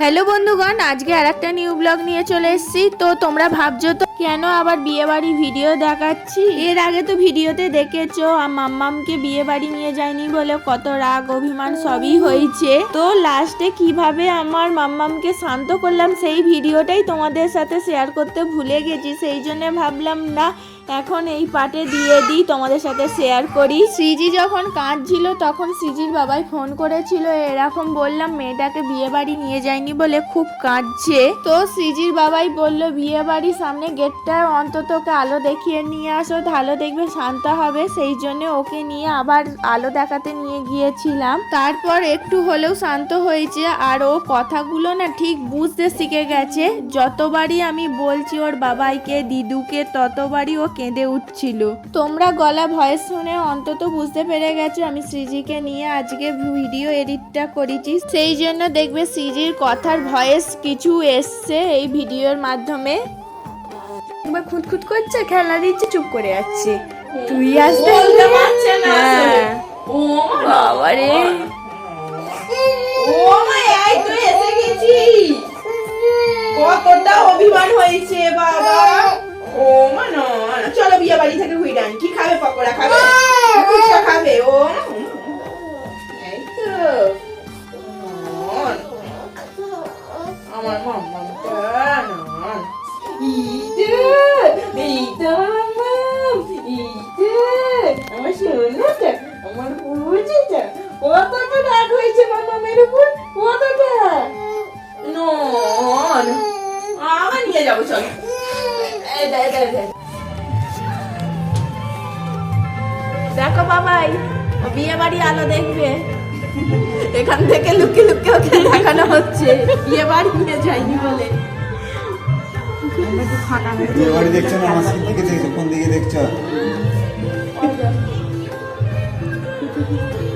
Hello বন্ধুগণ, আজকে আর একটা নিউ ব্লগ নিয়ে চলে এসেছি। তো তোমরা ভাবছ তো কেন আবার বিয়ে বাড়ি ভিডিও দেখাচ্ছি? এর আগে তো ভিডিওতে দেখেছ মাম্মামকে বিয়ে বাড়ি নিয়ে যায়নি বলে কত রাগ, অভিমান সবই হয়েছে। তো লাস্টে কীভাবে আমার মাম্মামকে শান্ত করলাম সেই ভিডিওটাই তোমাদের সাথে শেয়ার করতে ভুলে গেছি, সেই জন্য ভাবলাম না এখন এই পার্টে দিয়ে দিই, তোমাদের সাথে শেয়ার করি। সিজি যখন কাঁদছিল, তখন সিজির বাবাই ফোন করেছিল, এরকম বললাম, মেয়েটাকে বিয়ে বাড়ি নিয়ে যায়নি বলে খুব কাঁদছে। তো সিজির বাবাই বলল বিয়ে বাড়ির সামনে গেটটা অন্তত ওকে আলো দেখিয়ে নিয়ে আসো, ভালো দেখবে, শান্ত হবে। সেই জন্য ওকে নিয়ে আবার আলো দেখাতে নিয়ে গিয়েছিলাম। তারপর একটু হলেও শান্ত হয়েছে, আর ও কথাগুলো না ঠিক বুঝতে শিখে গেছে। যতবারই আমি বলছি ওর বাবাইকে, দিদুকে, ততবারই ও কেঁদে উঠছিল। তোমরা গলা ভয়েস শুনে অন্তত বুঝতে পেরে গেছো আমি সৃজিকে নিয়ে আজকে ভিডিও এডিটটা করেছি। সেই জন্য দেখবে সৃজির কথার ভয়েস কিছু এসছে এই ভিডিওর মাধ্যমে। একবার খুঁতখুত করছে খেলা দিচ্ছে চুপ করে যাচ্ছে তুই আসতে বলতে পারছে না। হ্যাঁ। ও বাবা রে ও মা এই তো এসে গেছি। কতটা অভিমান হয়েছে বাবা। ও মা না না, চলো বিয়ে বাড়ি থেকে ঘুরে আনি কি খাবে পকোড়া খাবে ফুচকা খাবে ও এই তো আমার মাম্মামটা নন। এই তো, এই তো মাম্মাম, এই তো, আমার সোনাটা, আমার বুঝিটা, কতটা রাগ হয়েছে মাম্মামের উপর, কতটা? নন, আবার নিয়ে যাব চলো। দেখো বাবাই ও বিয়ে বাড়ি আলো দেখবে। এখান থেকে লুকিয়ে লুকিয়ে ওকে দেখানো হচ্ছে। বিয়ে বাড়ি নিয়ে যায়নি বলে। বিয়ে বাড়ি দেখছ না? মাসির দিকে দেখছ? কোন দিকে দেখছ?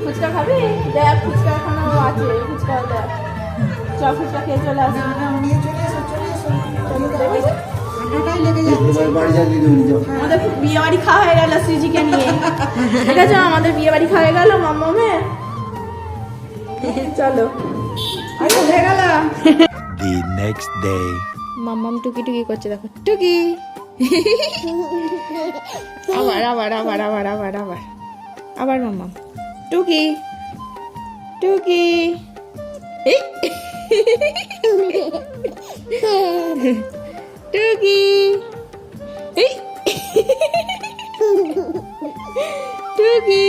ফুচকা খাবি? দেখ ফুচকা এখনও আছে। ফুচকা দেখ। চ ফুচকা খেয়ে চলে আমাদের বিয়ে বাড়ি খাওয়া হয়ে গেল সৃজিকে নিয়ে ঠিক আছে আমাদের বিয়ে খাওয়া হয়ে গেল মাম্মামে চলো আচ্ছা হয়ে গেল. মাম্মাম টুকি টুকি করছে, দেখো। টুকি। আবার আবার আবার আবার আবার আবার। আবার মাম্মাম। টুকি। টুকি। এই। টুকি এই। টুকি।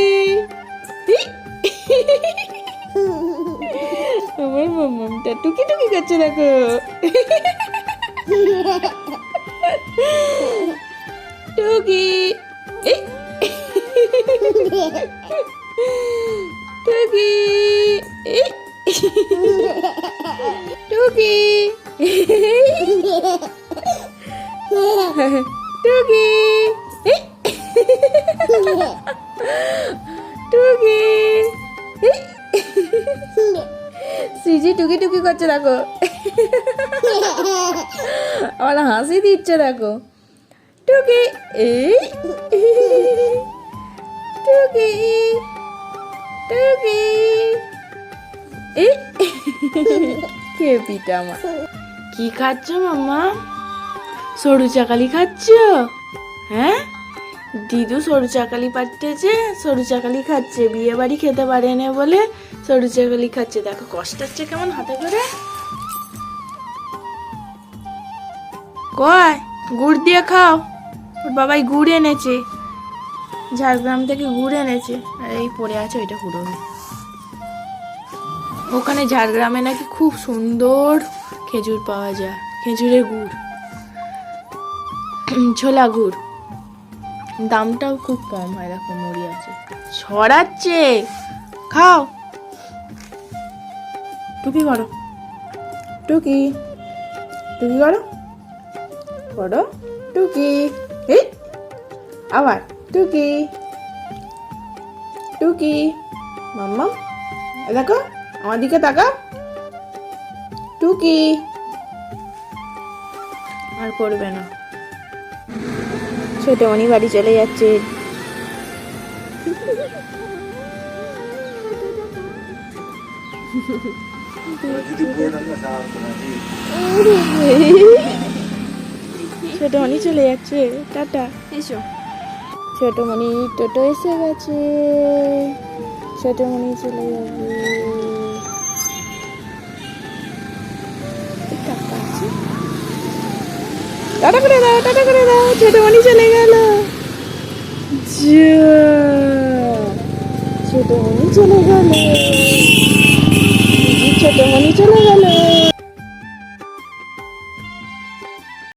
আমার মাম্মামটা টুকি টুকি করছে দেখো টুকি। টুকি। টুকি এই। টুকি। সিজি টুকি টুকি করছে, দেখো। আমার হাসি দিচ্ছে, দেখো। টুকি। এই টুকি। টুকি। এই কে পিটা আমার কি খাচ্ছ মাম্মা? সরু চাকালি খাচ্ছ? হ্যাঁ? দিদু সরু চাকালি পাঠিয়েছে সরু চাকালি খাচ্ছে বিয়ে বাড়ি খেতে পারে না বলে সরু চাকালি খাচ্ছে। দেখো, কষ্ট হচ্ছে কেমন হাতে করে। কয়, গুড় দিয়ে খাও। ওর বাবাই গুড় এনেছে, ঝাড়গ্রাম থেকে গুড় এনেছে। আর এই পড়ে আছে ওইটা কুড়োবে ওখানে ঝাড়গ্রামে নাকি খুব সুন্দর খেজুর পাওয়া যায়, খেজুরের গুড়। ছোলা গুড়। দামটাও খুব কম হয়, দেখো, মুড়ি আছে। ছড়াচ্ছে! খাও! টুকি করো। টুকি। টুকি করো। করো। টুকি। এই আবার। টুকি। টুকি। মাম্মা দেখো, আমার দিকে তাকা টুকি। আর করবে না। ছোট অনি বাড়ি চলে যাচ্ছে। যদি পুরোটা ছোট মনি চলে যাচ্ছে টাটা। এসো। ছোট মনি টোটো এসে গেছে। ছোট মনি চলে যাবে। টাটা করে দাও, টাটা করে দাও, ছোট মনি চলে গেল। ছোট মনি চলে গেল। ছোট মনি চলে গেল।